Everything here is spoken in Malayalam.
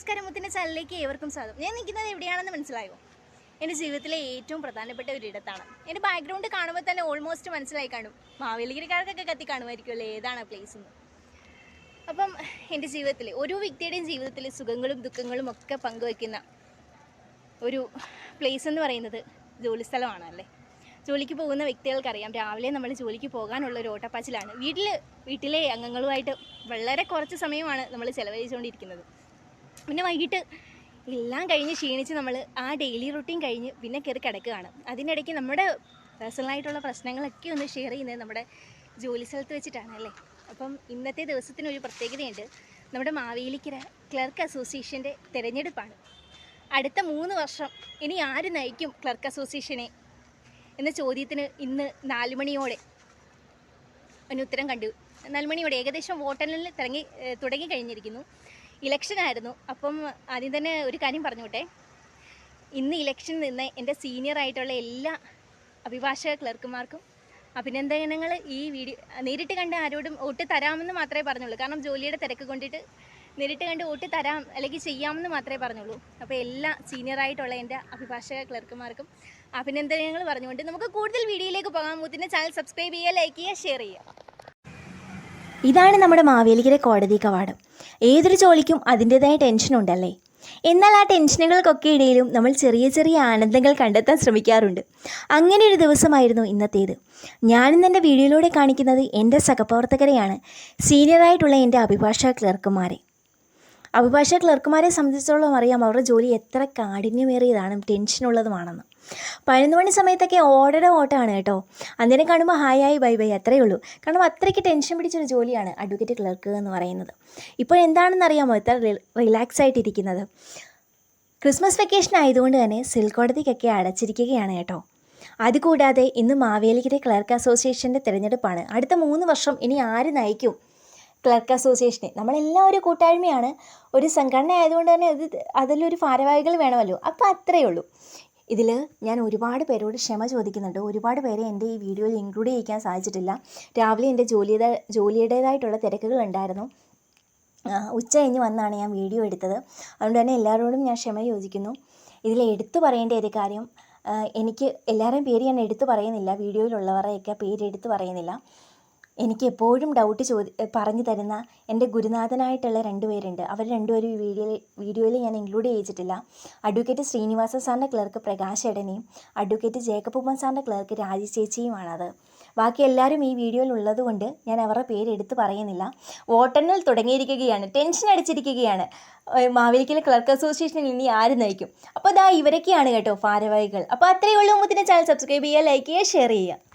നമസ്കാരം മുത്തിന്റെ ചാനലിലേക്ക് ഏവർക്കും സ്വാഗതം. ഞാൻ നിൽക്കുന്നത് എവിടെയാണെന്ന് മനസ്സിലായോ? എന്റെ ജീവിതത്തിലെ ഏറ്റവും പ്രധാനപ്പെട്ട ഒരിടത്താണ് എന്റെ ബാക്ക്ഗ്രൗണ്ട് കാണുമ്പോൾ തന്നെ ഓൾമോസ്റ്റ് മനസ്സിലായി കാണും. മാവേലിഗിരിക്കാർക്കൊക്കെ കത്തി കാണുമായിരിക്കുമല്ലോ ഏതാണ് പ്ലേസ് എന്ന്. അപ്പം എന്റെ ജീവിതത്തിൽ ഓരോ വ്യക്തിയുടെയും ജീവിതത്തിൽ സുഖങ്ങളും ദുഃഖങ്ങളും ഒക്കെ പങ്കുവയ്ക്കുന്ന ഒരു പ്ലേസ് എന്ന് പറയുന്നത് ജോലിസ്ഥലമാണ് അല്ലേ? ജോലിക്ക് പോകുന്ന വ്യക്തികൾക്കറിയാം. രാവിലെ നമ്മൾ ജോലിക്ക് പോകാനുള്ള ഒരു ഓട്ടപ്പാച്ചിലാണ്. വീട്ടിൽ വീട്ടിലെ അംഗങ്ങളുമായിട്ട് വളരെ കുറച്ച് സമയമാണ് നമ്മൾ ചിലവഴിച്ചുകൊണ്ടിരിക്കുന്നത്. പിന്നെ വൈകിട്ട് എല്ലാം കഴിഞ്ഞ് ക്ഷീണിച്ച് നമ്മൾ ആ ഡെയിലി റൂട്ടീൻ കഴിഞ്ഞ് പിന്നെ കയറി കിടക്കുകയാണ്. അതിനിടയ്ക്ക് നമ്മുടെ പേഴ്സണലായിട്ടുള്ള പ്രശ്നങ്ങളൊക്കെ ഒന്ന് ഷെയർ ചെയ്യുന്നത് നമ്മുടെ ജോലി സ്ഥലത്ത് വെച്ചിട്ടാണ് അല്ലേ? അപ്പം ഇന്നത്തെ ദിവസത്തിന് ഒരു പ്രത്യേകതയുണ്ട്. നമ്മുടെ മാവേലിക്കര ക്ലർക്ക് അസോസിയേഷന്റെ തിരഞ്ഞെടുപ്പാണ്. അടുത്ത മൂന്ന് വർഷം ഇനി ആര് നയിക്കും ക്ലർക്ക് അസോസിയേഷനെ എന്ന ചോദ്യത്തിന് ഇന്ന് നാല് മണിയോടെ ഒരു ഉത്തരം കണ്ടു. നാല് മണിയോടെ ഏകദേശം വോട്ടെണ്ണലിൽ തുടങ്ങി തുടങ്ങി കഴിഞ്ഞിരിക്കുന്നു. ഇലക്ഷൻ ആയിരുന്നു അപ്പം ആദ്യം തന്നെ ഒരു കാര്യം പറഞ്ഞോട്ടെ ഇന്ന് ഇലക്ഷൻ നിന്ന് എന്റെ സീനിയർ ആയിട്ടുള്ള എല്ലാ അഭിഭാഷക ക്ലർക്കുമാർക്കും അഭിനന്ദനങ്ങൾ ഈ വീഡിയോ നേരിട്ട് കണ്ട് ആരോടും വോട്ട് തരാമെന്ന് മാത്രമേ പറഞ്ഞുള്ളൂ. കാരണം ജോലിയുടെ തിരക്ക് കൊണ്ടിട്ട് നേരിട്ട് കണ്ട് വോട്ട് തരാം അല്ലെങ്കിൽ ചെയ്യാമെന്ന് മാത്രമേ പറഞ്ഞുള്ളൂ. അപ്പോൾ എല്ലാ സീനിയർ ആയിട്ടുള്ള എന്റെ അഭിഭാഷക ക്ലർക്കുമാർക്കും അഭിനന്ദനങ്ങൾ പറഞ്ഞുകൊണ്ട് നമുക്ക് കൂടുതൽ വീഡിയോയിലേക്ക് പോകാം. മുത്തിന്റെ ചാനൽ സബ്സ്ക്രൈബ് ചെയ്യുക ലൈക്ക് ചെയ്യുക ഷെയർ ചെയ്യുക. ഇതാണ് നമ്മുടെ മാവേലിക്കര കോടതി കവാടം. ഏതൊരു ജോലിക്കും അതിന്റെതായ ടെൻഷനുണ്ടല്ലേ എന്നാൽ ആ ടെൻഷനുകൾക്കൊക്കെ ഇടയിലും നമ്മൾ ചെറിയ ചെറിയ ആനന്ദങ്ങൾ കണ്ടെത്താൻ ശ്രമിക്കാറുണ്ട്. അങ്ങനെ ഒരു ദിവസമായിരുന്നു ഇന്നത്തേത്. ഞാനിന്ന് എന്റെ വീഡിയോയിലൂടെ കാണിക്കുന്നത് എന്റെ സഹപ്രവർത്തകരെയാണ്. സീനിയറായിട്ടുള്ള എന്റെ അഭിഭാഷക ക്ലർക്കുമാരെ അഭിഭാഷക ക്ലർക്കുമാരെ സംബന്ധിച്ചിടത്തോളം അറിയാം അവരുടെ ജോലി എത്ര കാഠിന്യമേറിയതാണ് ടെൻഷനുള്ളതുമാണെന്ന്. പതിനൊന്ന് മണി സമയത്തൊക്കെ ഓടയുടെ ഓട്ടമാണ് കേട്ടോ. അന്നേരം കാണുമ്പോൾ ഹായ് ആയി ബൈ ബൈ അത്രയേ ഉള്ളൂ. കാരണം അത്രയ്ക്ക് ടെൻഷൻ പിടിച്ചൊരു ജോലിയാണ് അഡ്വക്കേറ്റ് ക്ലർക്ക് എന്ന് പറയുന്നത്. ഇപ്പോൾ എന്താണെന്ന് അറിയാമോ എത്ര റിലാക്സ് ആയിട്ടിരിക്കുന്നത്? ക്രിസ്മസ് വെക്കേഷൻ ആയതുകൊണ്ട് തന്നെ സിൽക്ക് കോടതിക്കൊക്കെ അടച്ചിരിക്കുകയാണ് കേട്ടോ. അതുകൂടാതെ ഇന്ന് മാവേലിക്കര ക്ലർക്ക് അസോസിയേഷന്റെ തിരഞ്ഞെടുപ്പാണ്. അടുത്ത മൂന്ന് വർഷം ഇനി ആര് നയിക്കും? ക്ലർക്ക് അസോസിയേഷനെ. നമ്മളെല്ലാം ഒരു കൂട്ടായ്മയാണ്. ഒരു സംഘടന ആയതുകൊണ്ട് തന്നെ ഇത് അതിലൊരു ഭാരവാഹികൾ വേണമല്ലോ. അപ്പോൾ അത്രയേ ഉള്ളൂ. ഇതിൽ ഞാൻ ഒരുപാട് പേരോട് ക്ഷമ ചോദിക്കുന്നുണ്ട്. ഒരുപാട് പേരെ എന്റെ ഈ വീഡിയോയിൽ ഇൻക്ലൂഡ് ചെയ്യിക്കാൻ സാധിച്ചിട്ടില്ല. രാവിലെ എന്റെ ജോലിയുടെ ജോലിയുടേതായിട്ടുള്ള തിരക്കുകൾ ഉണ്ടായിരുന്നു. ഉച്ച കഴിഞ്ഞ് വന്നാണ് ഞാൻ വീഡിയോ എടുത്തത്. അതുകൊണ്ട് തന്നെ എല്ലാവരോടും ഞാൻ ക്ഷമ ചോദിക്കുന്നു ഇതിൽ എടുത്തു പറയേണ്ട ഒരു കാര്യം എനിക്ക് എല്ലാവരുടെയും പേര് ഞാൻ എടുത്തു പറയുന്നില്ല. വീഡിയോയിലുള്ളവരെയൊക്കെ പേര് എടുത്തു പറയുന്നില്ല. എനിക്ക് എപ്പോഴും ഡൗട്ട് ചോദി പറഞ്ഞു തരുന്ന എന്റെ ഗുരുനാഥനായിട്ടുള്ള രണ്ടുപേരുണ്ട് അവർ രണ്ടുപേരും ഈ വീഡിയോയിൽ വീഡിയോയിൽ ഞാൻ ഇൻക്ലൂഡ് ചെയ്തിട്ടില്ല. അഡ്വക്കേറ്റ് ശ്രീനിവാസ സാറിന്റെ ക്ലർക്ക് പ്രകാശ് എടനെയും അഡ്വക്കേറ്റ് ജേക്കബ് ഉമ്മൻ സാറിന്റെ ക്ലർക്ക് രാജി ചേച്ചിയുമാണത്. ബാക്കി എല്ലാവരും ഈ വീഡിയോയിൽ ഉള്ളതുകൊണ്ട് ഞാൻ അവരുടെ പേര് എടുത്ത് പറയുന്നില്ല. വോട്ടെണ്ണൽ തുടങ്ങിയിരിക്കുകയാണ്. ടെൻഷൻ അടിച്ചിരിക്കുകയാണ്. ഏഹ് മാവേലിക്കലെ ക്ലർക്ക് അസോസിയേഷനിൽ ഇനി ആര് നയിക്കും? അപ്പോൾ ഇതാ ഇവരൊക്കെയാണ് കേട്ടോ ഭാരവാഹികൾ. അപ്പോൾ അത്രയേ ഉള്ളൂ. മുത്തിന്റെ ചാനൽ സബ്സ്ക്രൈബ് ചെയ്യുക ലൈക്ക് ചെയ്യുക ഷെയർ ചെയ്യുക.